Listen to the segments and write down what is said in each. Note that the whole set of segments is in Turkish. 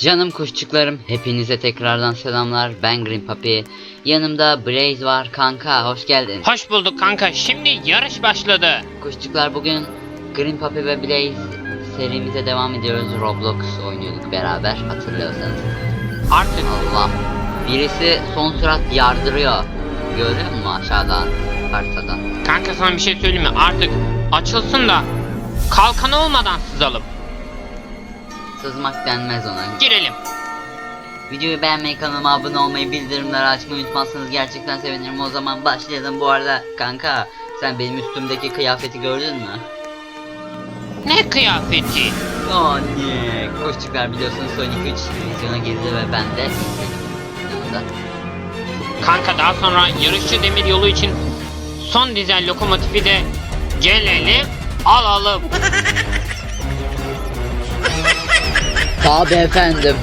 Canım kuşçuklarım hepinize tekrardan selamlar. Ben Green Papi Yanımda Blaze var. Kanka hoş geldin. Hoş bulduk kanka. Şimdi yarış başladı. Kuşçuklar bugün Green Papi ve Blaze serimize devam ediyoruz. Roblox oynuyorduk beraber hatırlıyorsanız. Artık. Allah. Birisi son sürat yardırıyor. Görüyor musun aşağıdan haritadan? Kanka sana bir şey söyleyeyim mi? Artık açılsın da kalkan olmadan sızalım. Sızmak denmez ona Girelim. Videoyu beğenmeyi, kanalıma abone olmayı, bildirimleri açmayı unutmazsanız gerçekten sevinirim. O zaman başlayalım. Bu arada kanka sen benim üstümdeki kıyafeti gördün mü? Ne kıyafeti? Anne. Koşçuklar biliyorsunuz Sonic 3 vizyona girdi ve ben de yanında. Kanka daha sonra yarışçı demir yolu için son dizel lokomotifi de gelelim alalım. Tabi efendim.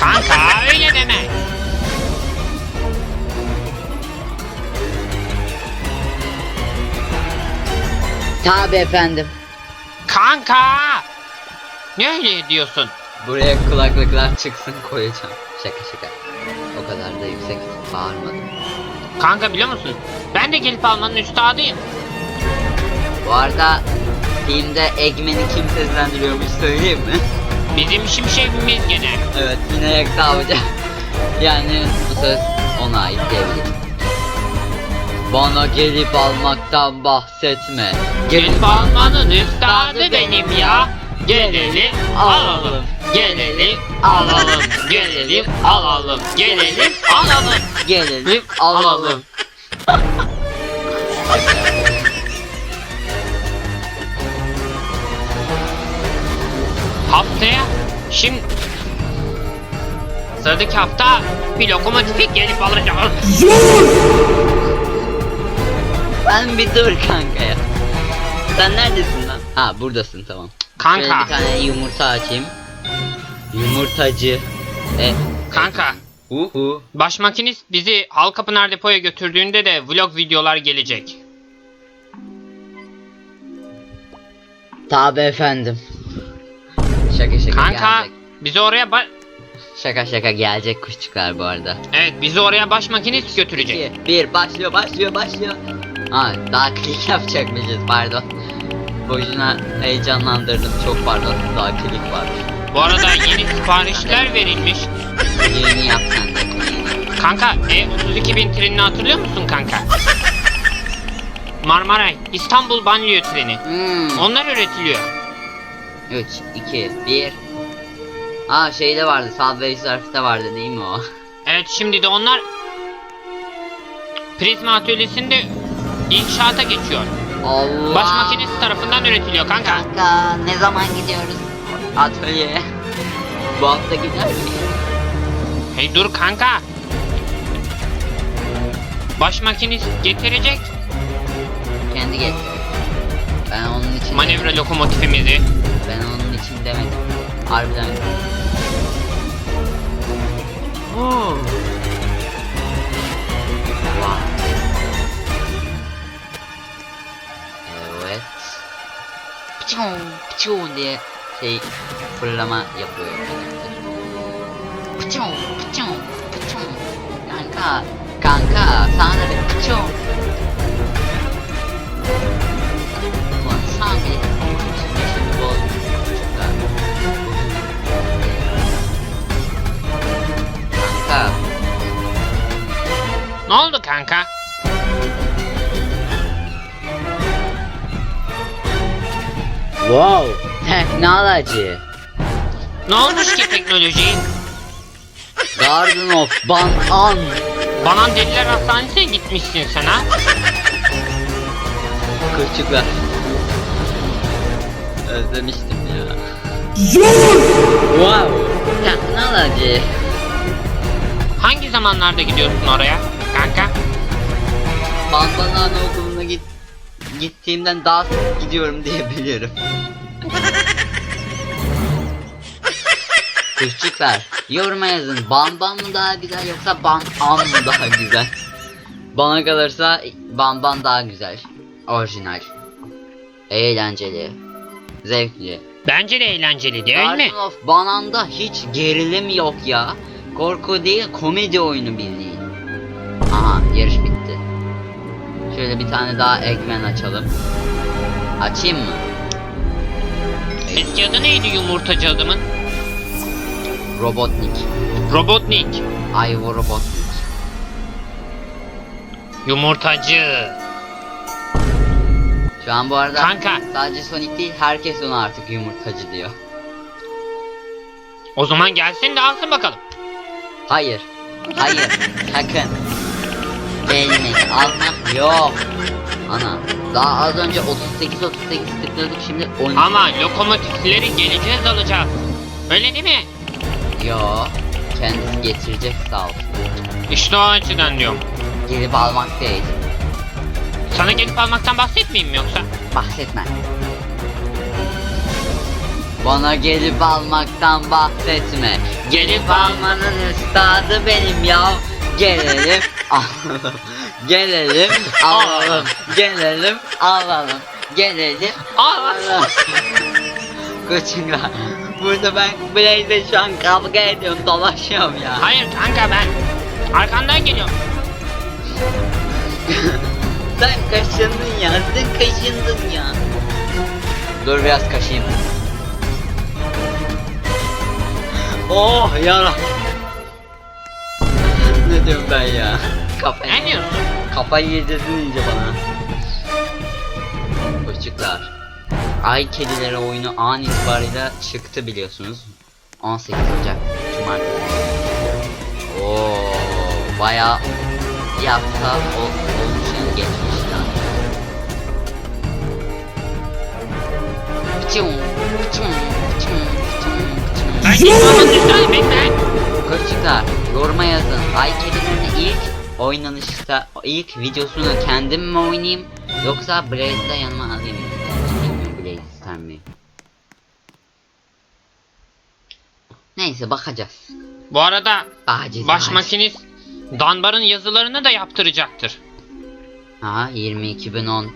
Kanka öyle deme. Tabi efendim. Kanka. Ne öyle diyorsun? Buraya kulaklıklar çıksın koyacağım. Şaka şaka. O kadar da yüksek bağırmadım. Kanka biliyor musun? Ben de gelip almanın üstadıyım. Bu arada filmde Eggman'i kim seslendiriyormuş söyleyeyim mi? Bizim şimşekimiz gene. Evet yine Yekta Avcı. yani bu söz ona ait diyebilirim. Bana gelip almaktan bahsetme. Gelip almanın üstadı benim ya. Gelelim alalım. Gelelim alalım. Gelelim alalım. Gelelim alalım. Gelelim alalım. şimdi Sıradaki hafta bir lokomotifi gelip alacağız. Ben bir dur kanka ya. Sen neredesin lan? Ha buradasın tamam. Şöyle Kanka, bir tane yumurta açayım. Yumurtacı. E, kanka. uhu. Baş makinist bizi Halkapınar depoya götürdüğünde de vlog videolar gelecek. Tabi efendim. Şaka şaka Kanka gelecek. bizi oraya ba- Şaka şaka gelecek kuşçuklar bu arada. Evet bizi oraya baş makinist götürecek. 2, 1 başlıyor başlıyor başlıyor. Ha daha klik yapacakmışız pardon. Boşuna heyecanlandırdım çok pardon daha klik var. Bu arada yeni siparişler verilmiş. Yeni yap sen de. Kanka E32 bin trenini hatırlıyor musun kanka? Marmaray, İstanbul banliyö treni. Hmm. Onlar üretiliyor. 3, 2, 1. Aa şeyde vardı Subway Surf'te vardı değil mi o? Evet şimdi de onlar Prizma atölyesinde inşaata geçiyor. Allah. Baş makinist tarafından üretiliyor kanka. Kanka ne zaman gidiyoruz atölyeye? Bu hafta gider miyiz? Hey dur kanka. Baş makinist getirecek Kendi getir. Ben onun için manevra lokomotifimizi. Demedim. Harbiden. Oh. Wow. Evet. Piçon, piçon diye şey fırlama yapıyor. Piçon, piçon, piçon. Kanka, kanka sana da piçon. Kanka? Wow. Teknoloji. Ne olmuş ki teknoloji? Garden of Ban-An. Banan Deliler Hastanesi'ne gitmişsin sen ha? Kırçıklar. Özlemiştim ya. Wow. Teknoloji. Hangi zamanlarda gidiyorsun oraya kanka? Banban Anaokulu'na git gittiğimden daha sık gidiyorum diyebilirim. Kuşçuklar yoruma yazın Banban mı daha güzel yoksa Ban An mı daha güzel? Bana kalırsa Banban daha güzel. Orijinal. Eğlenceli. Zevkli. Bence de eğlenceli değil mi? Garden of Banan'da hiç gerilim yok ya. Korku değil komedi oyunu bildiğin. Aha yarış bitti. Şöyle bir tane daha Eggman açalım. Açayım mı? Eski adı neydi yumurtacı adamın? Robotnik. Robotnik. Ivo Robotnik. Yumurtacı. Şu an bu arada Kanka. sadece Sonic değil herkes ona artık yumurtacı diyor. O zaman gelsin de alsın bakalım. Hayır. Hayır. Sakın. Gelmek almak yok. Ana. Daha az önce 38 38 tıkladık şimdi 10. Ama lokomotifleri geleceğiz alacağız. Öyle değil mi? Yo. Kendisi getirecek sağ olsun. İşte o açıdan diyorum. Gelip almak değil. Sana gelip almaktan bahsetmeyeyim mi yoksa? Bahsetme. Bana gelip almaktan bahsetme. Gelip almanın üstadı benim ya. Gelelim alalım. Gelelim alalım. Gelelim alalım. Gelelim alalım. Koçunga. Burada ben Blaze'de şu an kavga ediyorum dolaşıyorum ya. Hayır kanka ben arkandan geliyorum. Sen kaşındın ya, sen kaşındın ya. Dur biraz kaşıyım. Oh yara. Ne diyorum ben ya? Kafayı, Ne diyorsun? kafayı yedirdin iyice bana. Çocuklar. Ay Kedileri oyunu an itibariyle çıktı biliyorsunuz. 18 Ocak Cumartesi. Oo, bayağı bir hafta ol, olmuş yani geçmiş yani. Pıçım, pıçım, pıçım, pıçım, pıçım. Bekle. Çocuklar yoruma yazın. Ay kedilerini ilk oynanışta ilk videosunu kendim mi oynayayım yoksa Blaze'de yanıma alayım mı? Blaze ister mi? Neyse bakacağız. Bu arada Bakacağız. baş makinist Danbar'ın yazılarını da yaptıracaktır. Aha 22.010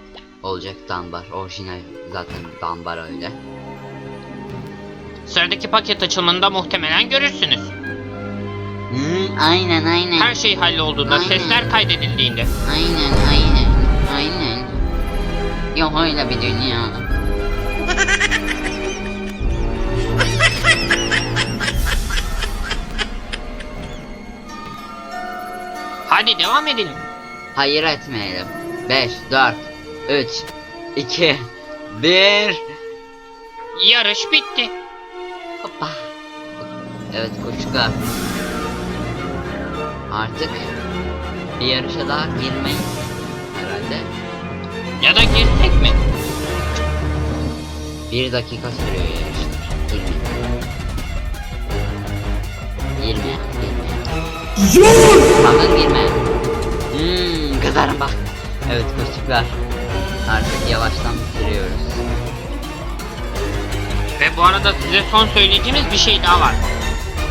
olacak Danbar. Orijinal zaten Danbar öyle. Sıradaki paket açılımında muhtemelen görürsünüz. Hı, aynen aynen. Her şey hallolduğunda, Aynen. sesler kaydedildiğinde. Aynen aynen aynen. Yok öyle bir dünya. Hadi devam edelim. Hayır etmeyelim. 5, 4, 3, 2, 1. Yarış bitti. Hoppa. Evet koçuklar. Artık bir yarışa daha girmeyiz herhalde. Ya da girsek mi? Bir dakika sürüyor yarışlar. Girme. Girme. Girme. Sakın girme. Hmm, kızarım bak. Evet koçuklar. Artık yavaştan bitiriyoruz. Ve bu arada size son söyleyeceğimiz bir şey daha var.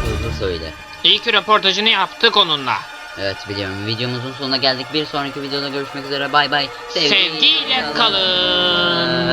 Hızlı söyle. İyi ki röportajını yaptık onunla. Evet biliyorum. Videomuzun sonuna geldik. Bir sonraki videoda görüşmek üzere. Bay bay. Sevgiyle kalın.